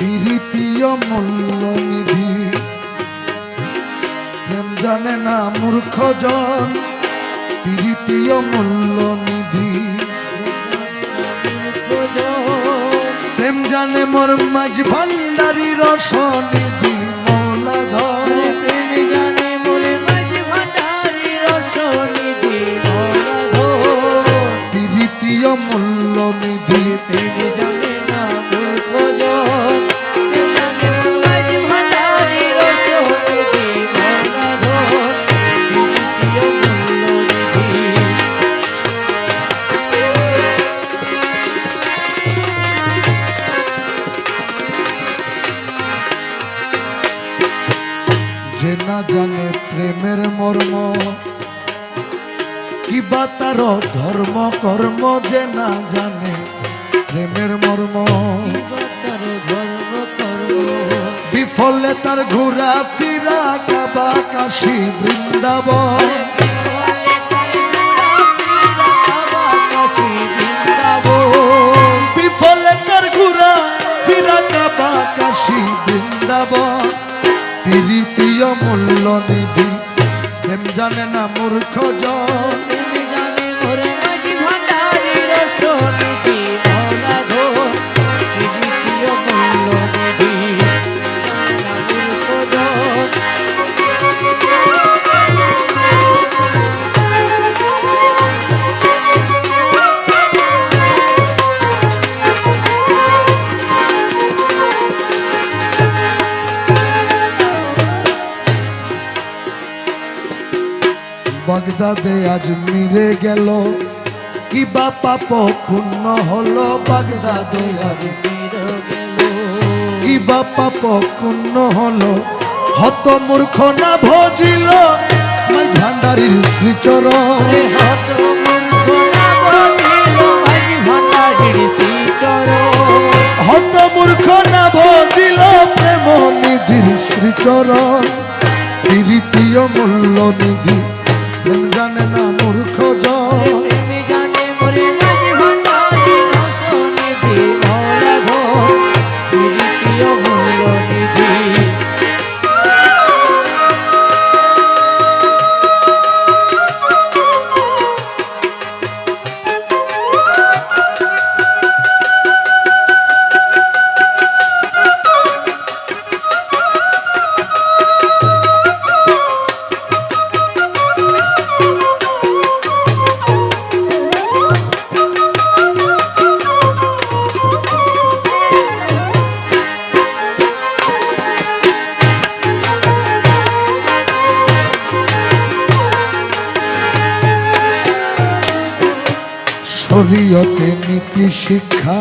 প্রীতীয় মূল্য নিধি প্রেম জানে না মূর্খ জন প্রীতীয় মূল্য নিধি প্রেম জানে মোর মাঝ ভান্ডারি রস নিধি মৌলা ধর জানে মোরে মাঝি ভান্ডারি রসনিধি মৌলাধর। প্রীতীয় মূল্য নিধি প্রেমে যে না জানে প্রেমের মর্ম। কিবা তার ধর্ম, কর্ম যে না জানে প্রেমের মর্ম। বিফলে তার ঘোরা ফিরা কাবা কাশি বৃন্দাবন। বাগদাদে আজ মিরে গেল। কি বা পাপ পূর্ণ হলো বাগদাদে আজ। কি বা পাপ পূর্ণ হলো হত মূর্খ না ভজিল? ঝান্ডারির শ্রীচরণ। ওরে হত মূর্খ না বুঝিল মাঝি ভান্ডারির শ্রীচরণ। হত মূর্খ না ভজিল প্রেম নিধির শ্রীচরণ। তৃতীয় মূল্য নিধি না শরীয়তে নীতি শিক্ষা।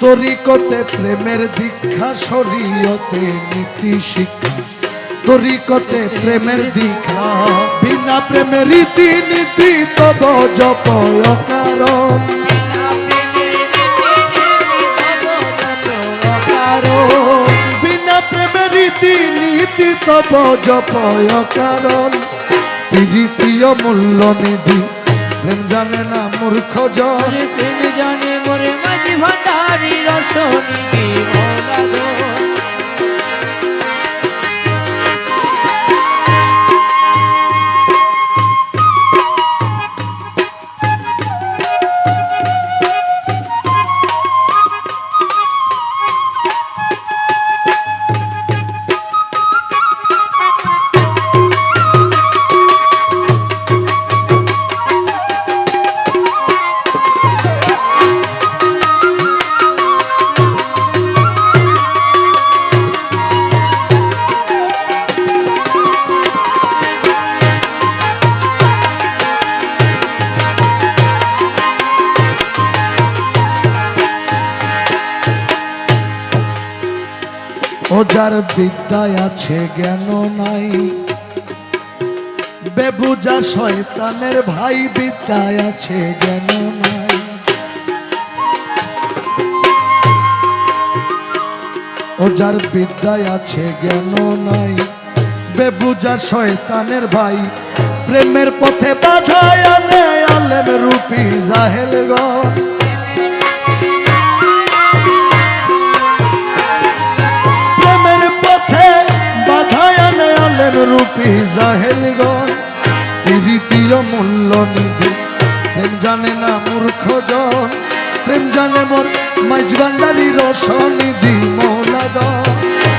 তরিকতে প্রেমের দীক্ষা শরীয়তে নীতি শিক্ষা। তরিকতে প্রেমের দীক্ষা বিনা প্রেমের রীতি নীতি তব জপয় কারণ বিনা প্রেমের রীতি নীতি তব জপয় কারণ তৃতীয় মূল্য নিধি প্রেম জানে না মূর্খ জন প্রেম জানে মোরে মাঝি ভান্ডারি রসনিধি মৌলাধর। ও যার বিদ্যায় আছে জ্ঞান নাই, বেবুজা শয়তানের ভাই বিদ্যায় আছে জ্ঞান নাই। ও যার বিদ্যায় আছে জ্ঞান নাই, বেবুজা শয়তানের ভাই প্রেমের পথে বাধায় আনে আলেম রূপী জাহেলগণ জাহের রূপী জাহেলগণ প্রীতির মূল্য নিধি। প্রেম জানে না মূর্খজন প্রেম জানে মোর মাইজ ভান্ডারি রস নিধি মৌলাদ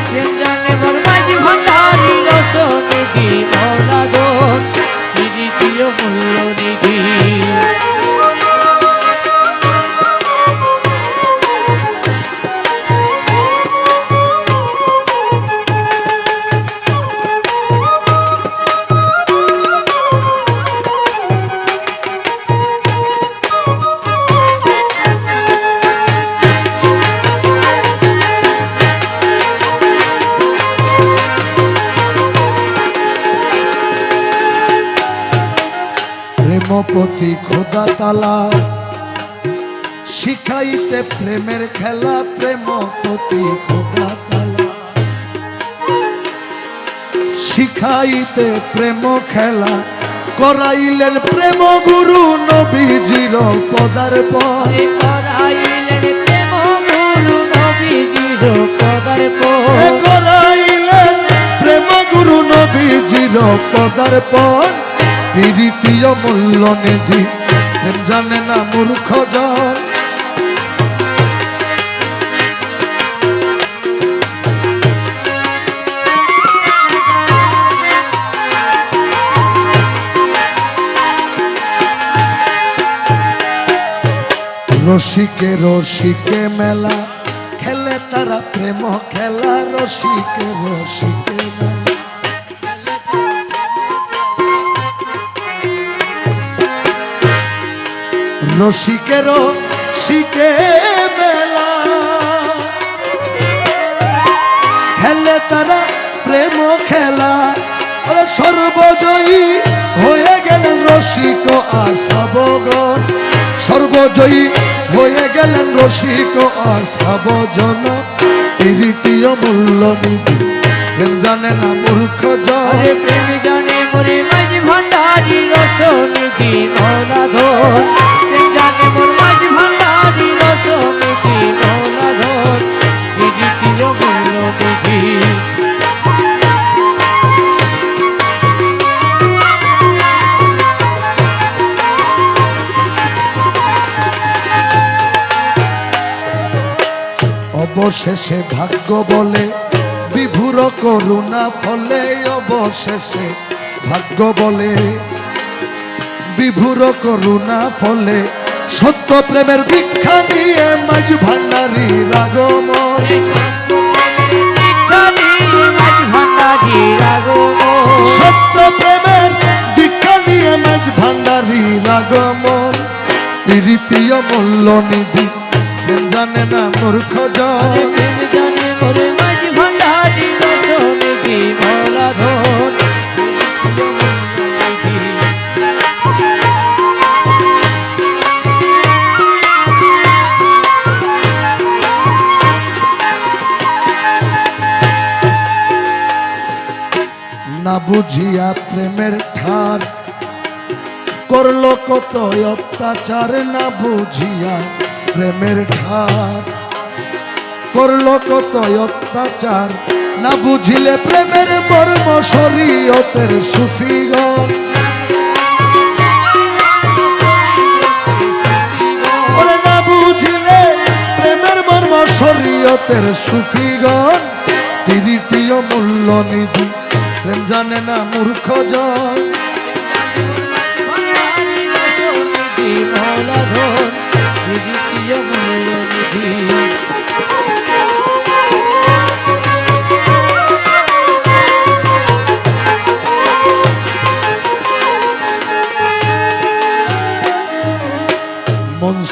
প্রেম জানে মোর মাইজ ভান্ডারি রস নিধি মৌলাদ প্রীতির মূল্য খোদা তালা শিখাইতে প্রেমের খেলা প্রেমপতি খোদা তালা। শিখাইতে প্রেম খেলা করাইলেন প্রেম গুরু নবীজির করাইলেন প্রেম গুরু নবীজির পদার্পণ করাইলেন প্রেম গুরু নবীজির পদার্পণ তৃতীয় মূল্য নিধি জানে না মূর্খ জন। রসিকে রসিকে মেলা, খেলে তারা প্রেম, খেলা রসিকে রসিকে মেলা। রসিকের শিকে মেলা খেলে তারা প্রেম খেলা। সর্বজয়ী হয়ে গেলেন রসিক আসাবগণ সর্বজয়ী হয়ে গেলেন রসিক আসাবজন তৃতীয় মূল্য নিধি প্রেম জানে না মূর্খ হরে প্রেম জানে মোরে মাঝি ভান্ডারি অবশেষে ভাগ্য বলে, বিভুর করুণা ফলে অবশেষে ভাগ্য বলে, বিভুর করুণা ফলে সত্য প্রেমের দীক্ষা নিয়ে মাঝ ভান্ডারি রাগমন এই সত্য প্রেমের দীক্ষা নিয়ে মাঝি ভান্ডারি রাগমন তৃতীয় মূল্য নিধি প্রেম জানে না মূর্খ প্রেম জানে মোরে মাঝি ভান্ডারি না বুঝিয়া প্রেমের ঠার। করল কত অত্যাচার না বুঝিয়া প্রেমের ঠার করল কত অত্যাচার, না বুঝিলে প্রেমের মর্ম শরীয়তের সুফিগণ। না বুঝিলে প্রেমের মর্ম শরীয়তের সুফিগণ। তৃতীয় মূল্য নিধি, প্রেম জানে না মূর্খ জন। ভান্ডারি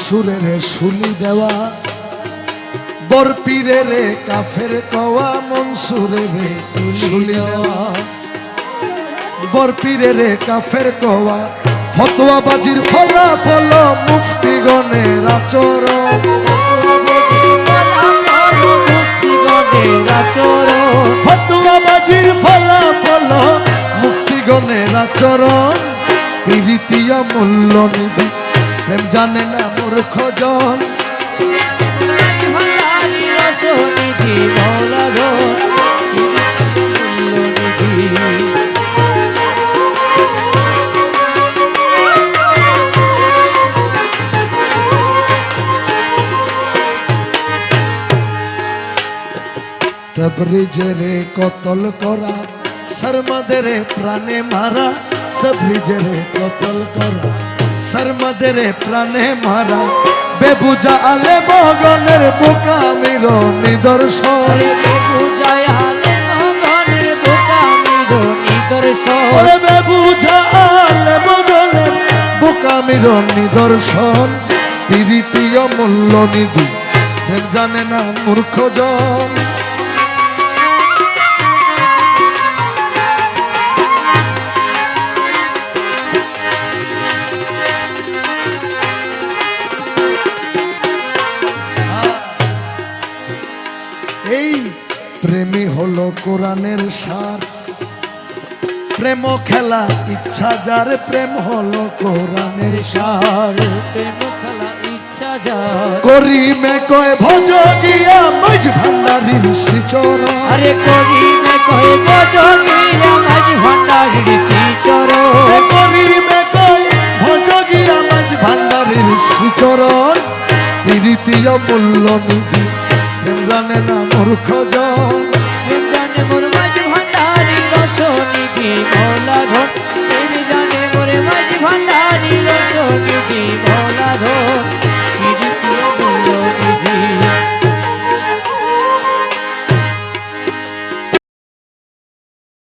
মনসুরের শুলি দেওয়া, বরপীরের কাফের কওয়া, মনসুরের শুলি দেওয়া। বরপীরের কাফের কওয়া, ফতোয়াবাজির ফলাফল মুফতিগণের আচরণ। ফতোয়াবাজির ফলাফল মুফতিগণের আচরণ। তৃতীয় মূল্য নিধি প্রেম জানে না মূর্খ জন। তবরিজেরে কতল করা শর্মাদেরে প্রাণে মারা। তবরিজেরে কতল করা। শর্মাদেরে প্রাণে মারা। বেবুজা আলে মগনের বোকামির নিদর্শন। বোকামির নিদর্শন। তৃতীয় মূল্য নিধি জানে না মূর্খ প্রেমী হলো কোরআনের সার। প্রেম খেলা ইচ্ছা যার প্রেম হলো কোরআনের সার। প্রেম খেলা ইচ্ছা যায় করিমে কয় ভজ গিয়া মাঝ ভান্ডারির শ্রীচরণ। আরে করি মে করিনে কহে বজগিরা মাঝ ভান্ডারির শ্রীচর এ করিমে কয় ভজ গিয়া মাঝ ভান্ডারির শ্রীচরণ। তৃতীয় মূল্য নিধি প্রেম জানে না মূর্খ জন। ভণ্ডারী রসনিধি ভোলা ধর